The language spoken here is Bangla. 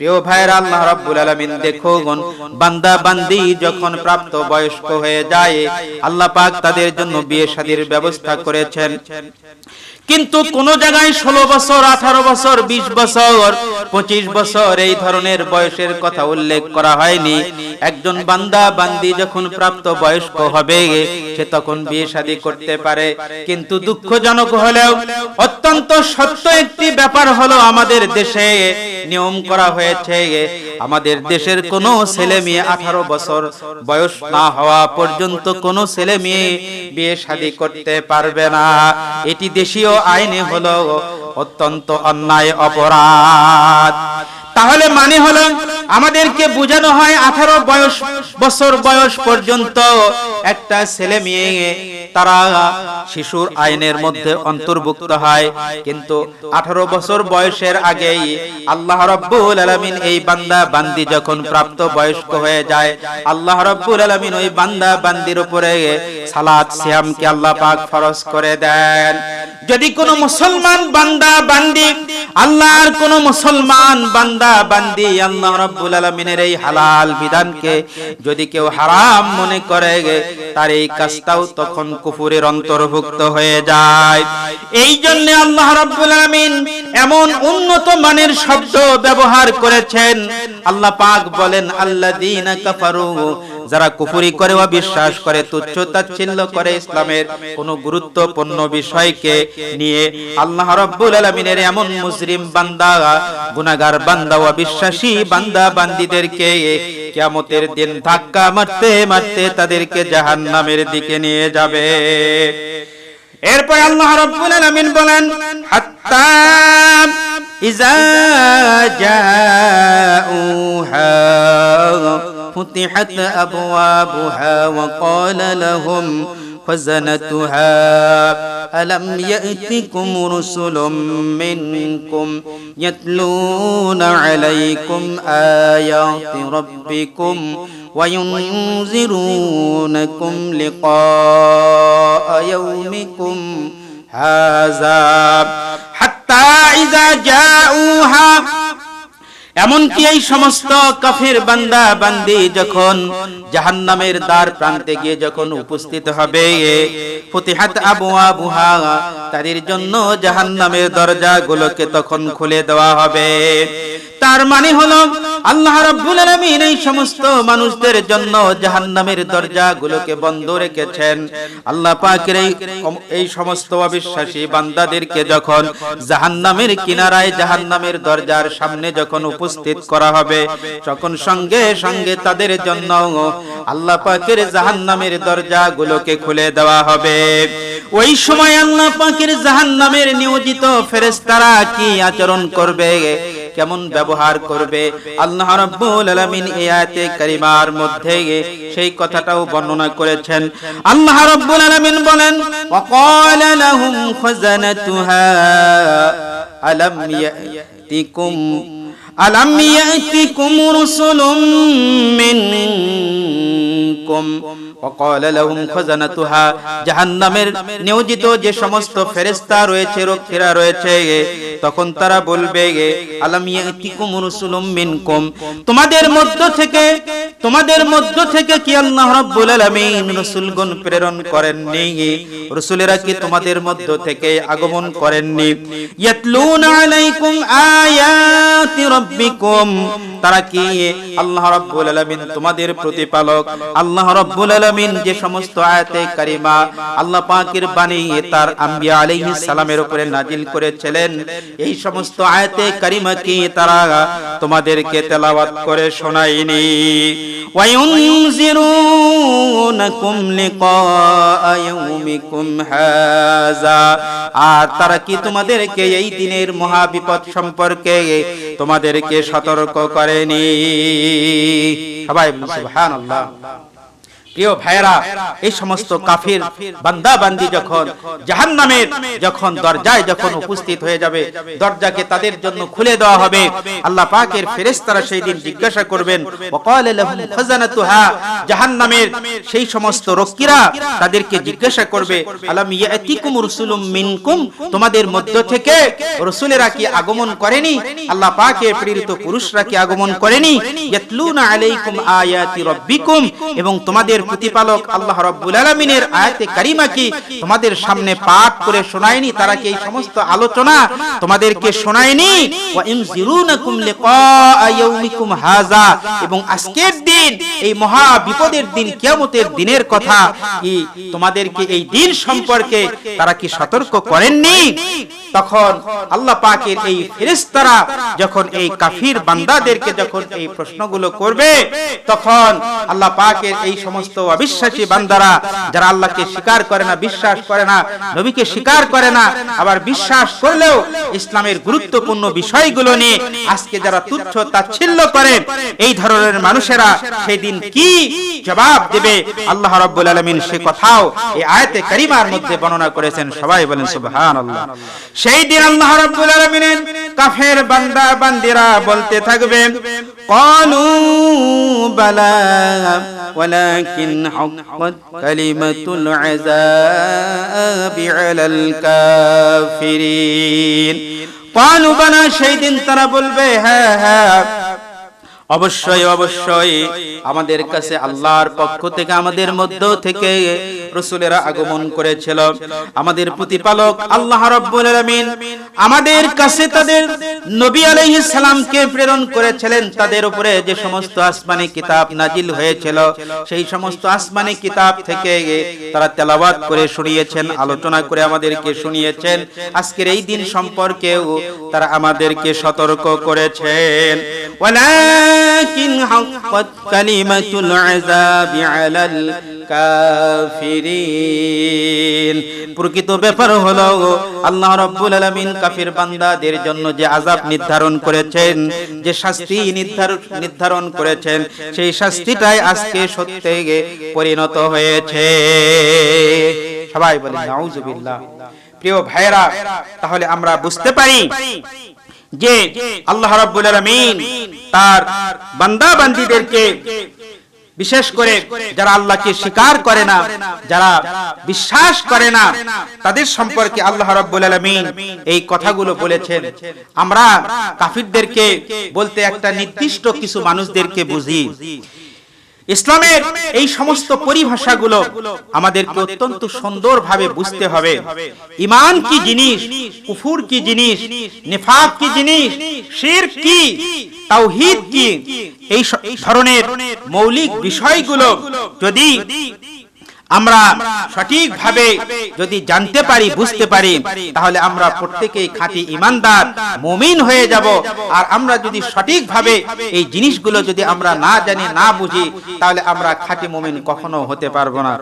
প্রিয় ভাইয়ের, আল্লাহ রাব্বুল আলামিন দেখো গন বান্দা বান্দি যখন প্রাপ্ত বয়স্ক হয়ে যায়, আল্লাহ পাক তাদের জন্য বিয়ে শাদীর ব্যবস্থা করেছেন। কিন্তু কোন জায়গায় ষোলো বছর, আঠারো বছর, বিশ বছর, পঁচিশ বছর এই ধরনের বয়সের কথা উল্লেখ করা হয়নি। একজন বান্দা বান্দি যখন প্রাপ্ত বয়স্ক হবে, সে তখন বিয়ে শাদী করতে পারে। কিন্তু দুঃখজনক হলেও অত্যন্ত সত্য একটি ব্যাপার হলো আমাদের দেশে নিয়ম করা হয়েছে আমাদের দেশের কোনো ছেলে মেয়ে আঠারো বছর বয়স না হওয়া পর্যন্ত কোনো ছেলে মেয়ে বিয়ে শাদী করতে পারবে না। এটি দেশীয় আইনে হলো অত্যন্ত অন্যায় অপরাধ। তাহলে মানে হলো আমাদেরকে বোঝানো হয় আঠারো বয়স, বছর বয়স পর্যন্ত একটা ছেলে মেয়ে, তারা শিশুর আইনের মধ্যে অন্তর্ভুক্ত হয়। কিন্তু আঠারো বছর বয়সের আগেই আল্লাহ রব্বুল আলমিন এই বান্দা বান্দি যখন প্রাপ্ত বয়স্ক হয়ে যায়, আল্লাহ রব্বুল আলমিন ওই বান্দা বান্দির উপরে সালাদ সিয়ামকে আল্লাহ পাক ফরজ করে দেন। যদি কোনো মুসলমান বান্দা বান্দি, আল্লাহর কোন মুসলমান বান্দা বান্দি, আল্লাহ রাব্বুল আলামিনের এই হালাল বিধানকে যদি কেউ হারাম মনে করে, তার এই কাজটাও তখন কুফুরের অন্তর্ভুক্ত হয়ে যায়। এই জন্য আল্লাহ রব্বুল আলমিন এমন উন্নত মানের শব্দ ব্যবহার করেছেন। আল্লাহ পাক বলেন, আল্লাযীনা কাফারু যারা কুফুরি করে বা বিশ্বাস করে, তুচ্ছ তাচ্ছিল্য করে ইসলামের কোন গুরুত্বপূর্ণ বিষয়কে নিয়ে আল্লাহ রাব্বুল আলামিনের এমন মুসলিম বান্দা, গুনাহগার বান্দা ও বিশ্বাসী বান্দা বান্দীদেরকে কিয়ামতের দিন ধাক্কা মারতে মারতে তাদেরকে জাহান্নামের দিকে নিয়ে যাবে। এরপর আল্লাহ রাব্বুল আলামিন বলেন, হাত্তা ইজা জাউহা فتحت أبوابها وقال لهم خزنتها ألم يأتكم رسل منكم يتلون عليكم آيات ربكم وينذرونكم لقاء يومكم هذا حتى إذا جاءوها এমনকি এই সমস্ত কাফের বান্দা, বান্দি যখন জাহান্নামের দ্বার প্রান্তে গিয়ে যখন উপস্থিত হবে, ফতিহাত আবুয়া বুহা তাদের জন্য জাহান্নামের দরজাগুলোকে তখন খুলে দেওয়া হবে। তার মানে হলো, আল্লাহ রাব্বুল আলামিন এই সমস্ত মানুষদের জন্য জাহান্নামের দরজাগুলোকে বন্ধ রেখেছেন। আল্লাহ পাকের এই সমস্ত অবিশ্বাসী বান্দাদেরকে যখন জাহান্নামের কিনারায় জাহান্নামের দরজার সামনে যখন উপস্থিত করা হবে। তখন সঙ্গে সঙ্গে তাদের জন্য আল্লাহ পাকের জাহান্নামের দরজাগুলোকে খুলে দেওয়া হবে। ওই সময় আল্লাহ পাকের জাহান্নামের নিয়োজিত ফেরেশতারা কি আচরণ করবে? কেমন ব্যবহার করবে? আল্লাহ রাব্বুল আলামিন এই আয়াতে কারিমার মধ্যে সেই কথাটাও বর্ণনা করেছেন। আল্লাহ রাব্বুল আলামিন বলেন, ওয়াকালা লাহুম খাজানাতুহা আলাম ইয়াতিকুম আলাম ইয়াতিকুম রুসুলুম মিনকুম। وقال لهم خزنتها জাহান্নামের নিয়োজিত যে সমস্ত ফেরেশতা রয়েছে রক্ষীরা রয়েছে তখন তারা বলবে আলাম ইয়াতিকুম রুসুলুম মিনকুম তোমাদের মধ্য থেকে তোমাদের মধ্য থেকে কি আল্লাহ রাব্বুল আলামিন রাসূলগণ প্রেরণ করেননি রাসূলেরা কি তোমাদের মধ্য থেকে আগমন করেননি ইয়াতলুনা আলাইকুম আয়াতি রাব্বিকুম তারা কি আল্লাহ রাব্বুল আলামিন তোমাদের প্রতিপালক আল্লাহ রাব্বুল আলামিন যে সমস্ত আয়াতে কারিমা আল্লাহ পাকের বাণী তার আম্বিয়া আলাইহিস সালামের উপরে নাজিল করেছিলেন, এই সমস্ত আয়াতে কারিমা কি তারা তোমাদেরকে তেলাওয়াত করে শোনায়নি? ওয়ায়ুনজিরুনাকুম লিকা ইয়াউমিকুম হাযা। আর তারা কি তোমাদেরকে এই দিনের মহা বিপদ সম্পর্কে তোমাদেরকে সতর্ক করেনি? সবাই সুবহানাল্লাহ। প্রিয় ভাইরা এই সমস্ত কাফির বান্দা বান্দি যখন জাহান্নামের, যখন দরজায় যখন উপস্থিত হয়ে যাবে, দরজাকে তাদের জন্য খুলে দেওয়া হবে। আল্লাহ পাকের ফেরেশতারা সেই দিন জিজ্ঞাসা করবেন খাজানাতুহা? জাহান্নামের সেই সমস্ত রক্ষীরা তাদেরকে জিজ্ঞাসা করবে, আলাম ইয়াতিকুম রুসুলুম মিনকুম? তোমাদের মধ্য থেকে রাসূলেরা কি আগমন করেনি? আল্লাহ পাকের প্রেরিত পুরুষরা কি আগমন করেনি? ইয়াতলুনা আলাইকুম আয়াতি রাব্বিকুম? এবং তোমাদের প্রতিপালক আল্লাহ রাব্বুল আলামিনের আয়াতে কারিমা কি? তোমাদের সামনে পাঠ করে শোনায়নি? তারা কি এই সমস্ত আলোচনা তোমাদেরকে শোনায়নি? এবং আজকের দিন, এই মহা বিপদের দিন দিনের কথা কি তোমাদেরকে এই দিন সম্পর্কে তারা কি সতর্ক করেননি? তখন আল্লাহ পাকের এই ফেরেশতারা যখন এই কাফির বান্দাদেরকে যখন এই প্রশ্নগুলো করবে, তখন আল্লাহ পাকের এই সমস্ত অবিশ্বাসী বান্দারা, যারা আল্লাহকে স্বীকার করে না, বিশ্বাস করে না, নবীকে স্বীকার করে না, আবার বিশ্বাস করলেও ইসলামের গুরুত্বপূর্ণ বিষয়গুলো নিয়ে আজকে যারা তুচ্ছ তাচ্ছিল্য করে, এই ধরনের মানুষেরা সেদিন কি জবাব দেবে? আল্লাহ রাব্বুল আলামিন সে কথাও এই আয়াতে কারিমার মধ্যে বর্ণনা করেছেন। সবাই বলেন, সুবহানাল্লাহ। সেই দিন আল্লাহ রাব্বুল আলামিনের কাফের বান্দা, বান্দিরা বলতে থাকবে ক্বালু বালা ওয়ালাকিন হাক্কাত কালিমাতুল আযাবি আলাল কাফিরিন ক্বালু বালা সেই দিন তারা বলবে হ্যাঁ হ্যাঁ অবশ্যই অবশ্যই। আমাদের কাছে আল্লাহর পক্ষ থেকে, আমাদের মধ্য থেকে রসুলেরা আগমন করেছিল। আমাদের প্রতিপালক আল্লাহ রাব্বুল আমাদের কাছে তাদের নবী আলাইহিস সালামকে প্রেরণ করেছিলেন। তাদের উপরে যে সমস্ত আসমানি কিতাব নাজিল হয়েছিল, সেই সমস্ত আসমানি কিতাব থেকে তারা তেলাওয়াত করে শুনিয়েছেন, আলোচনা করে আমাদেরকে শুনিয়েছেন। আজকের এই দিন সম্পর্কেও তারা আমাদেরকে সতর্ক করেছেন। ولكن حقت كلمة العذاب على الكافرين প্রকৃত ব্যাপার হলো আল্লাহ রাব্বুল আলামিন কাফির বান্দাদের জন্য যে আযাব নির্ধারণ করেছেন যে শাস্তি নির্ধারণ নির্ধারণ করেছেন সেই শাস্তিটাই আজকে সত্যে পরিণত হয়েছে সবাই বলে নাউজুবিল্লাহ প্রিয় ভাইরা তাহলে আমরা বুঝতে পারি যে আল্লাহ রাব্বুল আলামিন তার বান্দা বান্দীদেরকে বিশেষ করে যারা আল্লাহকে স্বীকার করে না, যারা বিশ্বাস করে না, তাদের সম্পর্কে আল্লাহ রাব্বুল আলামিন এই কথাগুলো বলেছেন। আমরা কাফিরদেরকে বলতে একটা নির্দিষ্ট কিছু মানুষদেরকে বুঝি। ইসলামের এই সমস্ত পরিভাষাগুলো আমাদেরকে অত্যন্ত সুন্দরভাবে বুঝতে হবে। ইমান কি জিনিস? কুফুর কি জিনিস? নিফাক কি জিনিস? শির কি? তাওহীদ কি? এই ধরনের মৌলিক বিষয়গুলো যদি আমরা সঠিকভাবে যদি জানতে পারি, বুঝতে পারি, তাহলে আমরা প্রত্যেকেই খাঁটি ইমানদার, মুমিন হয়ে যাব। আর আমরা যদি সঠিকভাবে এই জিনিসগুলো যদি আমরা না জানি, না বুঝি, তাহলে আমরা খাঁটি মুমিন কখনো হতে পারব না।